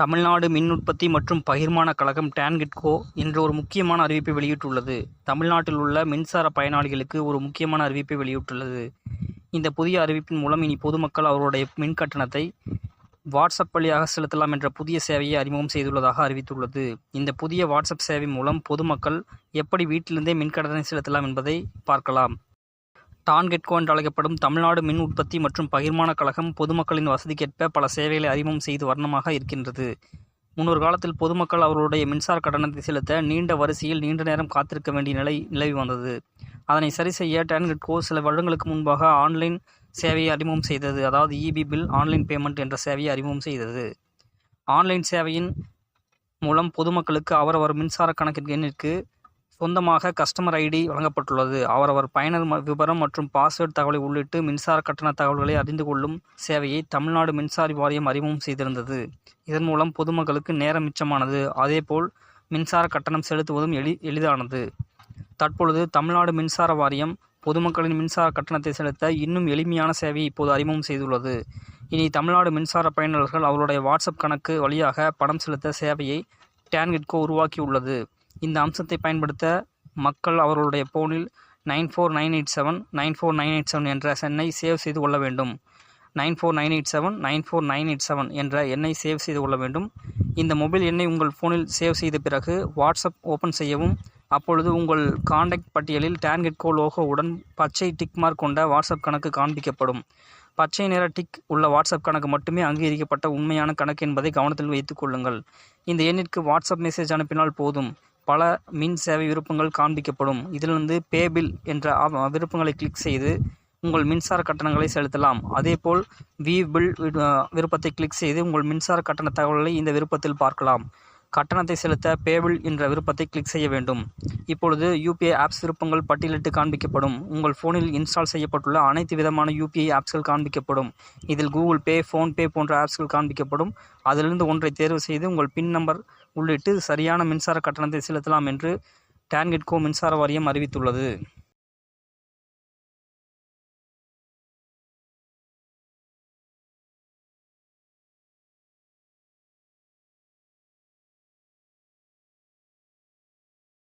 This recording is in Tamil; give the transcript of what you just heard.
தமிழ்நாடு மின் உற்பத்தி மற்றும் பகிர்மான கழகம் டான்கிட்கோ இன்று ஒரு முக்கியமான அறிவிப்பை வெளியிட்டுள்ளது. தமிழ்நாட்டில் உள்ள மின்சார பயனாளிகளுக்கு ஒரு முக்கியமான அறிவிப்பை வெளியிட்டுள்ளது. இந்த புதிய அறிவிப்பின் மூலம் இனி பொதுமக்கள் அவருடைய மின் கட்டணத்தை வாட்ஸ்அப் வழியாக செலுத்தலாம் என்ற புதிய சேவையை அறிமுகம் செய்துள்ளதாக அறிவித்துள்ளது. இந்த புதிய வாட்ஸ்அப் சேவை மூலம் பொதுமக்கள் எப்படி வீட்டிலிருந்தே மின் கட்டணத்தை செலுத்தலாம் என்பதை பார்க்கலாம். டான்கெட்கோ என்றழைக்கப்படும் தமிழ்நாடு மின் உற்பத்தி மற்றும் பகிர்மான கழகம் பொதுமக்களின் வசதிக்கேற்ப பல சேவைகளை அறிமுகம் செய்து வண்ணமாக இருக்கின்றது. முன்னொரு காலத்தில் பொதுமக்கள் அவர்களுடைய மின்சார கட்டணத்தை செலுத்த நீண்ட வரிசையில் நீண்ட நேரம் காத்திருக்க வேண்டிய நிலை நிலவி வந்தது. அதனை சரிசெய்ய டான்கெட்கோ சில வருடங்களுக்கு முன்பாக ஆன்லைன் சேவையை அறிமுகம் செய்தது. அதாவது இபி பில் ஆன்லைன் பேமெண்ட் என்ற சேவையை அறிமுகம் செய்தது. ஆன்லைன் சேவையின் மூலம் பொதுமக்களுக்கு அவரவர் மின்சார கணக்கிற்கு எண்ணிற்கு சொந்தமாக கஸ்டமர் ஐடி வழங்கப்பட்டுள்ளது. அவரவர் பயனர் விவரம் மற்றும் பாஸ்வேர்டு தகவலை உள்ளிட்டு மின்சார கட்டண தகவல்களை அறிந்து கொள்ளும் சேவையை தமிழ்நாடு மின்சார வாரியம் அறிமுகம் செய்திருந்தது. இதன் மூலம் பொதுமக்களுக்கு நேரம் மிச்சமானது. அதேபோல் மின்சார கட்டணம் செலுத்துவதும் எளி எளிதானது. தற்பொழுது தமிழ்நாடு மின்சார வாரியம் பொதுமக்களின் மின்சார கட்டணத்தை செலுத்த இன்னும் எளிமையான சேவையை இப்போது அறிமுகம் செய்துள்ளது. இனி தமிழ்நாடு மின்சார பயனாளர்கள் அவருடைய வாட்ஸ்அப் கணக்கு வழியாக பணம் செலுத்த சேவையை டேன்கிட்கோ உருவாக்கியுள்ளது. இந்த அம்சத்தை பயன்படுத்த மக்கள் அவர்களுடைய போனில் nine four nine eight seven nine four nine eight seven என்ற எண்ணை சேவ் செய்து கொள்ள வேண்டும். Nine four nine eight seven nine four nine eight seven என்ற எண்ணை சேவ் செய்து கொள்ள வேண்டும். இந்த மொபைல் எண்ணை உங்கள் ஃபோனில் சேவ் செய்த பிறகு வாட்ஸ்அப் ஓப்பன் செய்யவும். அப்பொழுது உங்கள் காண்டாக்ட் பட்டியலில் டான்கெட்கோ லோகோவுடன் பச்சை டிக் மார்க் கொண்ட வாட்ஸ்அப் கணக்கு காண்பிக்கப்படும். பச்சை நிற டிக் உள்ள வாட்ஸ்அப் கணக்கு மட்டுமே அங்கீகரிக்கப்பட்ட உண்மையான கணக்கு என்பதை கவனத்தில் வைத்துக் கொள்ளுங்கள். இந்த எண்ணிற்கு வாட்ஸ்அப் மெசேஜ் அனுப்பினால் போதும் பல மின் சேவை விருப்பங்கள் காண்பிக்கப்படும். இதிலிருந்து பே பேபில் என்ற விருப்பங்களை கிளிக் செய்து உங்கள் மின்சார கட்டணங்களை செலுத்தலாம். அதேபோல் வி பில் விருப்பத்தை கிளிக் செய்து உங்கள் மின்சார கட்டண தகவல்களை இந்த விருப்பத்தில் பார்க்கலாம். கட்டணத்தை செலுத்த பேபிள் என்ற விருப்பத்தை கிளிக் செய்ய வேண்டும். இப்பொழுது யூபிஐ ஆப்ஸ் விருப்பங்கள் பட்டியலிட்டு காண்பிக்கப்படும். உங்கள் ஃபோனில் இன்ஸ்டால் செய்யப்பட்டுள்ள அனைத்து விதமான யூபிஐ ஆப்ஸ்கள் காண்பிக்கப்படும். இதில் கூகுள் பே ஃபோன்பே போன்ற ஆப்ஸ்கள் காண்பிக்கப்படும். அதிலிருந்து ஒன்றை தேர்வு செய்து உங்கள் பின் நம்பர் உள்ளிட்டு சரியான மின்சார கட்டணத்தை செலுத்தலாம் என்று டான்கெட்கோ மின்சார வாரியம் அறிவித்துள்ளது.